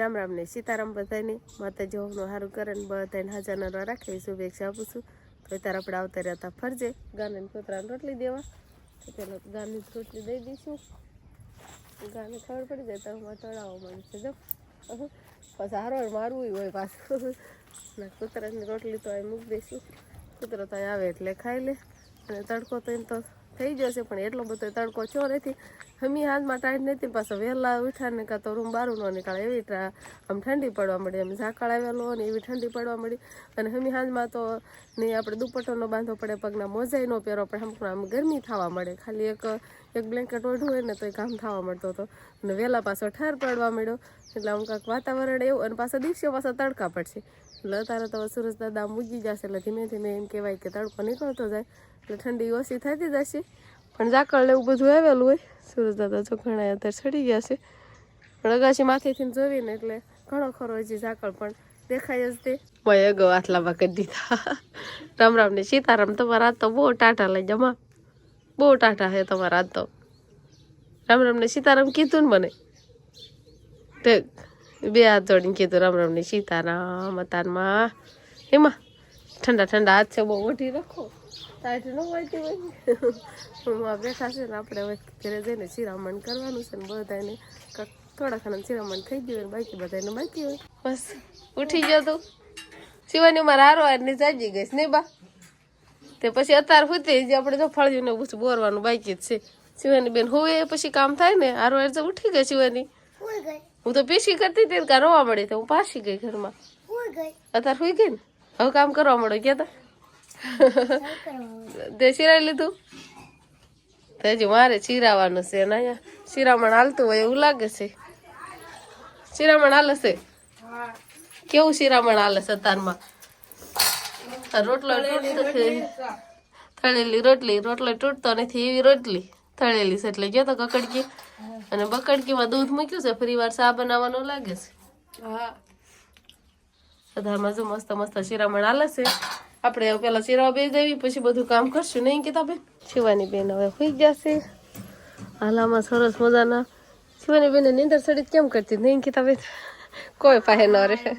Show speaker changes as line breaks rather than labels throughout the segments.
રામ રામ ને સીતારામ બધાને માતાજી હોમનું સારું કરે ને બધાને હાજર નરવા રાખે શુભેચ્છા આપું છું. તો અત્યારે આપણે આવતા રહેતા ફરજે. ગાને કૂતરાને રોટલી દેવા. તો પેલો ગાની રોટલી દઈ દઈશું. ગાને ખબર પડી જાય તો તળાવ તળાવવા માંડશે જો. પછી હારો મારવું હોય પાછું. કૂતરાની રોટલી તો અહીં મૂકી દઈશું. કૂતરો તો આવે એટલે ખાઈ લે. અને તડકો તો એમ તો થઈ જશે પણ એટલો બધો તડકો છો નથી. હમી હાથમાં ટાઈટ નથી પાછો વહેલા ઉઠાને કાં તો રૂમ બારું ન નીકળે. એવી આમ ઠંડી પડવા મળી એમ ઝાકળ આવેલો ને એવી ઠંડી પડવા મળી. અને હમી હાથમાં તો ને આપણે દુપટ્ટો ન બાંધવો પડે, પગના મોજાઈ નો પહેરો પણ આમ આમ ગરમી થવા મળે. ખાલી એક એક બ્લેન્કેટ ઓઢવું હોય ને તો એ કામ થવા મળતો હતો. અને વહેલા પાછો ઠાર પડવા મળ્યો. એટલે આમ કાંઈક વાતાવરણ એવું, અને પાછા દિવસે પાછા તડકા પડશે. એટલે અત્યારે તો સુરજ દાદા મૂકી જશે, એટલે ધીમે ધીમે એમ કહેવાય કે તડકો નીકળતો જાય. એટલે ઠંડી ઓછી થતી જશે. પણ ઝાકળ ને એવું બધું આવેલું હોય, સૂરજ દાદા જો ઘણા અત્યારે ચડી ગયા છે. પણ અગાશી માથેથી જોઈને એટલે ઘણો ખરો હજી ઝાકળ પણ દેખાય જ તે. મેં અગો આટલામાં કરી દીધા. રામ રામ ને સીતારામ, તમારા તો બહુ ટાટા લઈ જમા બહુ ટાટા છે તમારા તો. રામ રામ ને સીતારામ કીધું ને મને. તે બે હાથ જોડીને કીધું, રામ રામ ને સીતારામ અતારમાં એમાં ઠંડા ઠંડા હાથ છે બહુ ઓઢી રાખો. ટાઈટ ન વાંચી હોય હું બેઠા છે ને આપણે હવે ઘરે જઈને શિરામણ કરવાનું છે ને બધાને થોડા ખાના શિરામણ થઈ ગયું ને બાકી બધાને બાકી હોય. બસ ઉઠી ગયો તું. શિવાની મારા હારો હારની જાગી ગઈશ નહીં બા? તે પછી અત્યારે સુધી જે આપણે જો ફળજ્યું ને બધું બોરવાનું બાકી જ છે. શિવાની બેન હોય પછી કામ થાય ને હારો હાર તો ઉઠી ગઈ શિવાની. હું તો પીસી કરતી હતી કાં રોવા મળી તો હું પાસી ગઈ ઘરમાં. અત્યારે સુઈ ગઈ ને? હવે કામ કરવા મળો ક્યાં તે? સિરાઈ લીધું તો હજી મારે ચીરાવાનું છે ને અહીંયા. ચીરામણ હાલતું હોય એવું લાગે છે. ચીરામણ હાલે છે? કેવું શિરામણ હાલે છે તારમાં? રોટલો. તળેલી રોટલી, રોટલો તૂટતો નથી, એવી રોટલી તળેલી છે. એટલે ગયો તો કકડકી. અને બકડકીમાં દૂધ મૂક્યું છે, ફરી વાર સા બનાવવાનું લાગે છે? સદામાં જો મસ્ત મસ્ત શિરામણ હાલે છે. આપણે પેલા શિરાવા બે દેવી પછી બધું કામ કરશું. નહીં કીધા બેન? શિવાની બેન હવે હોઈ જશે હાલામાં સરસ મજાના. શિવાની બેન નીંદર સડી કેમ કરતી? નહીં કીધા બેન? કોઈ પાસે ન રહે.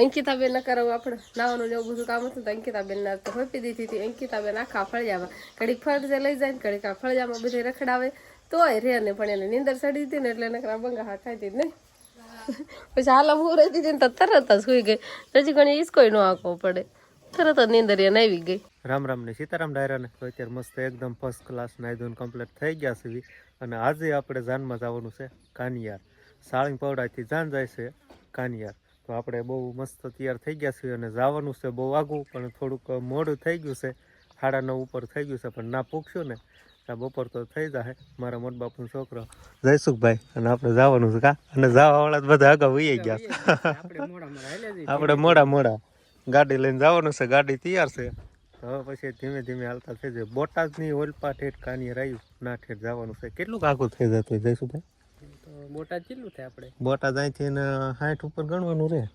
અંકિતા ના કરાવું આપણે નાવાનું જેવું બધું કામ હતું તો અંકિતા બેન ના તો હોપી દીધી હતી. અંકિતા બેન આખા ફળિયામાં. ઘડીક ફળજે લઈ જાય ને ઘડીક આ ફળિયામાં બધે રખડાવે. તોય રે ને પણ એને નીંદર ચડી હતી ને એટલે નકરા બંગા હા ખાઈ દીધી નહીં પછી હાલ હું રહેતી જઈને તો તરત જ સુઈ ગઈ. હજી ઘણી ઈસકોય ન આંખો પડે. તરત જ નીંદર એને આવી ગઈ.
રામ રામ ને સીતારામ ડાયરાને તો અત્યારે મસ્ત એકદમ ફર્સ્ટ ક્લાસ નાઈ ધોઈને કમ્પ્લીટ થઈ ગયા સુધી. અને આજે આપણે જાનમાં જવાનું છે કાનિયાર. સાળંગ પવડાથી જાન જાય છે કાનિયાર. તો આપણે બહુ મસ્ત તૈયાર થઈ ગયા છીએ અને જવાનું છે બહુ આગું, પણ થોડુંક મોડું થઈ ગયું છે. સાડા નવ ઉપર થઈ ગયું છે, પણ ના પૂછ્યું ને. બપોર તો થઈ જાય મારા મોટ બાપુ છોકરો. જયસુખભાઈ અને આપણે જવાનું છે કા? અને જવા વાળા બધા અગાઉ વહી ગયા આપણે મોડા મોડા ગાડી લઈને જવાનું છે. ગાડી તૈયાર છે. હવે પછી ધીમે ધીમે હાલતા થઈ જાય. બોટાદની ઓલપા ઠેઠ કાની રાયું. ના ઠેઠ જવાનું છે. કેટલું આગું થઈ જતું જયસુભાઈ
તો બોટાદ કેટલું થાય આપણે?
બોટાદ અહીંથી ને સાઠ ઉપર ગણવાનું રહે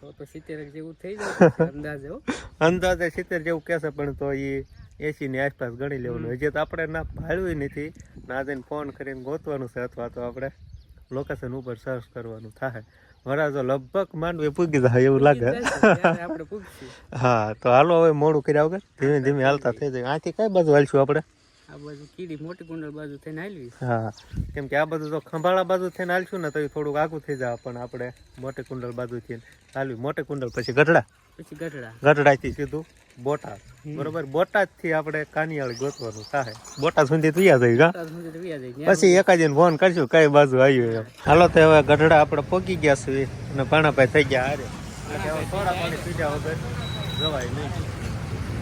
તો તો સિત્તેર જેવું થઈ જાય અંદાજે હો.
અંદાજે સિત્તેર જેવું કહેશે પણ તો એ એસી ની આસપાસ ગણી લેવાનું. હજી તો આપણે ના ભાળ્યું નથી. ના જઈને ફોન કરીને ગોતવાનું છે અથવા તો આપણે લોકેશન ઉપર સર્ચ કરવાનું થાય. વરાજો લગભગ માંડવી પૂગી જાય એવું લાગે.
આપણે
હા તો હાલો હવે મોડું કર્યા વગર ધીમે ધીમે હાલતા થઈ જાય. આથી કઈ બાજુ હાલશું આપણે?
આ બાજુ કીડી મોટી કુંડળ બાજુ થઈને હાલવી
હા કેમ કે આ બધું તો ખંભાળા બાજુ થઈને હાલશું ને તો થોડુંક આગું થઈ જાય પણ આપણે મોટી કુંડળ થઈને હાલવી. મોટી કુંડળ પછી ગઢડા.
પછી ગઢડા.
ગઢડાથી સીધું બોટાદ. બરોબર? બોટાદથી આપણે કાનિયાળ ગોતવાનું થાય. બોટાદ સુધી
તો
પછી એકાદીને ફોન કરશું કઈ બાજુ આવ્યું એમ. હાલો તો હવે ગઢડા આપણે પોગી ગયા છીએ અને ભાણાભાઈ થઈ ગયા હારે. થોડા પાણી પીધા વગર જવાય નહીં.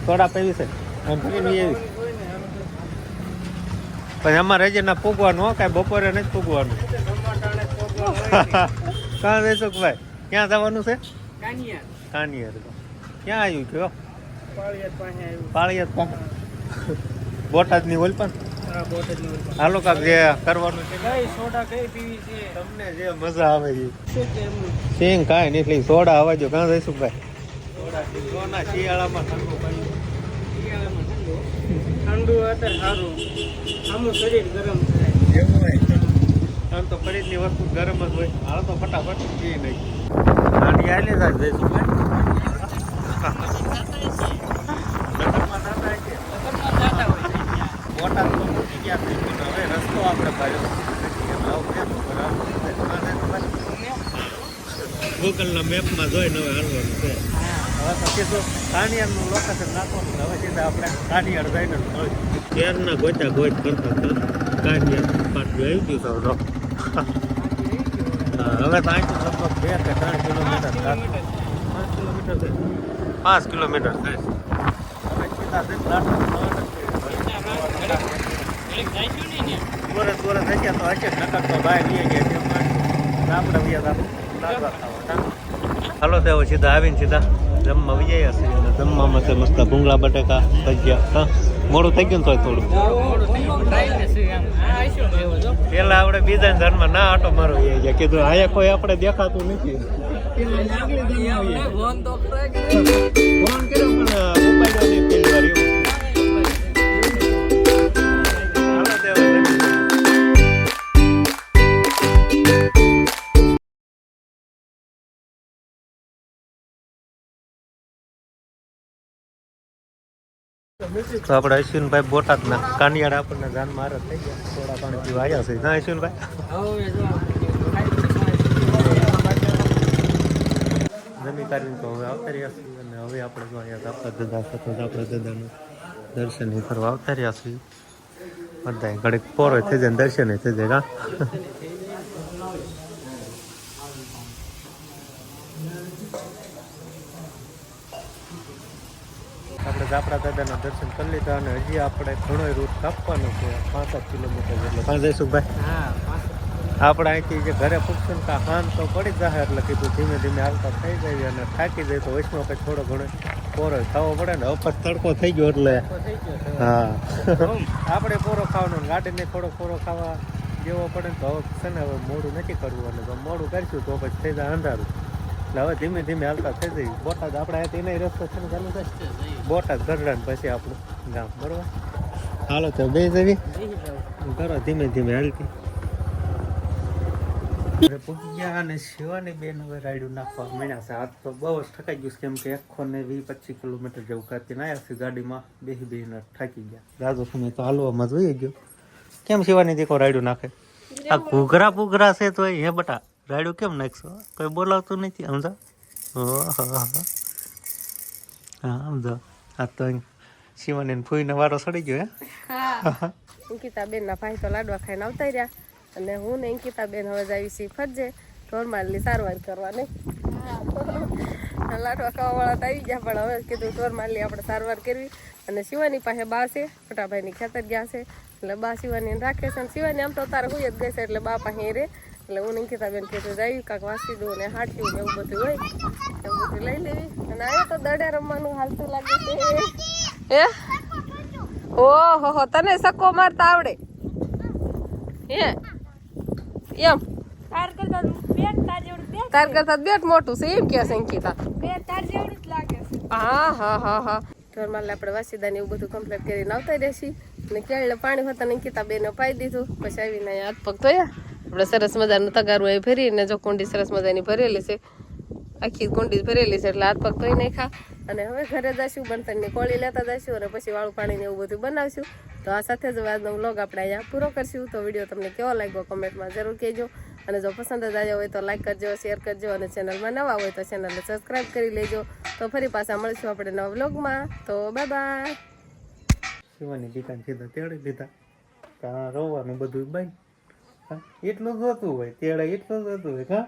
થોડા પીવી છે? પણ અમારે હજી ના પૂગવાનું હો કાંઈ બપોરે નથી પૂગવાનું. કાં જઈશું ભાઈ ક્યાં જવાનું છે?
કાનિયાર
તો. ક્યાં આવ્યું કયો
પાળિયાદ પાસે
બોટાદની ઓલ પણ? હાલો કાક જે કરવાનું છે.
સોડા કઈ પીવી છે?
તમને જે મજા આવે છે. સિંગ કાંઈ નહીં એટલે સોડા આવે જો. કાં જઈશું ભાઈ? સોના શિયાળામાં ઠંડુ
ઠંડુ? અત્યારે સારું. આમનું શરીર ગરમ થાય.
એવું હોય. આમ તો ફરીદની વસ્તુ ગરમ જ હોય. હાલ તો ફટાફટ પી નહીં. ગાડી આલે જઈશું ભાઈ. ગૂગલના મેપમાં જોઈને હવે હાલવાનું છે હવે તો કીધું કાણિયારનું લોકેશન નાખવાનું હવે સીધા આપણે કાણિયાર જઈને જ મળીશું. ક્યારના ગોતા ગોત કરતા હતા કાનિયાર પાટી આવી ગયું જો. હવે તો અહીંથી લગભગ બે કે ત્રણ કિલોમીટર. પાંચ કિલોમીટર પાંચ કિલોમીટર તો તો હાલો તો હવે સીધા આવીને સીધા જમવા વહી હશે જમવામાં છે મસ્ત ભૂંગળા બટેકા ભજીયા હા. મોડું થઈ ગયું ને તોય થોડું? પેલા આપણે બીજા ધર્મમાં ના આટો મારો કીધું આયા કોઈ આપણે દેખાતું નથી. તો આપણે અશ્વિનભાઈ બોટાદના કાનિયાડ આપણને જાન મારા થઈ ગયા. થોડા પાણી પીવા આવ્યા છે. ના અશ્વિનભાઈ? કરીને તો હવે આવતા રહ્યા છીએ અને હવે આપણે જો અહીંયા આપણા દાદા સાથે આપણા દાદાનું દર્શન કરવા આવતા છીએ. બધા ઘડીક પોરો થઈ જાય દર્શન થઈ જાય કા આપણે આપણા દાદાના દર્શન કરી લીધા અને હજી આપણે ઘણો રૂટ કાપવાનો છે પાંચ કિલોમીટર જેટલો. પણ જઈશું ભાઈ આપણે અહીંથી જે ઘરે પૂછશું ને હાન તો પડી જશે એટલે કીધું ધીમે ધીમે હાલતા થઈ જાય અને થાકી જાય તો વૈષ્ણવ કંઈ થોડો ઘણો પોરો ખાવો પડે ને અપર તડકો થઈ ગયો એટલે. હા. આપણે પોરો ખાવાનો ગાડીને થોડો પોરો ખાવા જેવો પડે ને તો હવે છે ને હવે મોડું નથી કરવું અને જો મોડું કરીશું તો પછી થઈ જાય અંધારું. એટલે હવે ધીમે ધીમે હાલતા થઈ જાય. બોટાદ આપણે અહીંથી એના રસ્તો છે ને ચાલુ થાય? બોટાદ ગરડા ને પછી આપણું ગામ. બરોબર? હાલો તો બે જવી. કરો ધીમે ધીમે હાલતી. પૂગી અને શિવાની બેન હવે રાયડું નાખવા મળ્યા છે. હાથ તો બહુ જ થકાઈ ગયું કેમ કે એકસો ને વીસ પચીસ કિલોમીટર જેવું કાપીને આવ્યા છે ગાડીમાં બેસી બેસીને થાકી ગયા. દાદો સમય તો હાલવામાં જોઈએ ગયો. કેમ શિવાની દેખો રાયડું નાખે? આ ઘૂઘરા પુઘરા છે તો હે બટા, રાયડું કેમ નાખશો? કોઈ બોલાવતું નથી, સમજા? હા સમજો. આ તો શિવાની ફૂઈને વારો સડી ગયો, હે?
અંકિતા બેન ના ભાઈ તો લાડવા ખાઈને આવતા રહ્યા. અને હું ને અંકિતા બેન હવે જાવી છીએ ફરજે. ઢોરમાલની સારવાર કરવાની. લાટવા ખાવાવાળા તો આવી ગયા, પણ હવે કીધું ઢોરમાલની આપણે સારવાર કરવી. અને શિવાની પાસે બા છે, ફટાભાઈની ખેતર ગયા છે. એટલે બા શિવાની રાખે છે અને શિવાની આમ તો તારે હોય જ ગઈ છે, એટલે બા પાસે રે. એટલે હું ને અંકિતા બેન કીધું જાવી, કાંક વાસી દઉં ને હાટ્યું ને એવું બધું હોય. એવું બધું લઈ લેવી. અને આવ્યો તો દડે રમવાનું હાલતું લાગે છે. હે? ઓહો તને સકો મારતા આવડે. હે? એમ.
તાર કરતા બેટ તાર જેવડું બેટ
તાર કરતા બેટ મોટું છે એમ કે સંકિતા
અંકિતા. તાર જેવડું જ લાગે છે.
હા હા હા હા. ઘરમાં આપણે વાસીદાને એવું બધું કમ્પ્લીટ કરીને આવતા રહેશી અને કેળે પાણી હોતા ને અંકિતા બેને પાઈ દીધું. પછી આવીને હાથ પગ ધોયા. આપણે સરસ મજાનું તગારું એ ભરીને જો કુંડી સરસ મજાની ભરેલી છે. આખી કુંડી ભરેલી છે એટલે હાથ પગ ધોઈ નાખ્યા. અને હવે ઘરે જઈશું બનતણની કોળી લેતા જશું અને પછી વાળું પાણીને એવું બધું બનાવશું. તો આ સાથે જ આજનો વ્લોગ આપણે અહીંયા પૂરો કરશું. તો વીડિયો તમને કેવો લાગ્યો કમેન્ટમાં જરૂર કહેજો. અને જો પસંદ જ આવ્યો હોય તો લાઈક કરજો શેર કરજો અને ચેનલમાં નવા હોય તો ચેનલને સબસ્ક્રાઈબ કરી લેજો. તો ફરી પાછા મળીશું આપણે નવા વ્લોગમાં તો બાય બાય
શિવાની દુકાન સીધા તેડી લીધા. રોવાનું બધું બંધ. એટલું જ હોતું હોય, તેડે એટલું જ હોતું હોય, હા?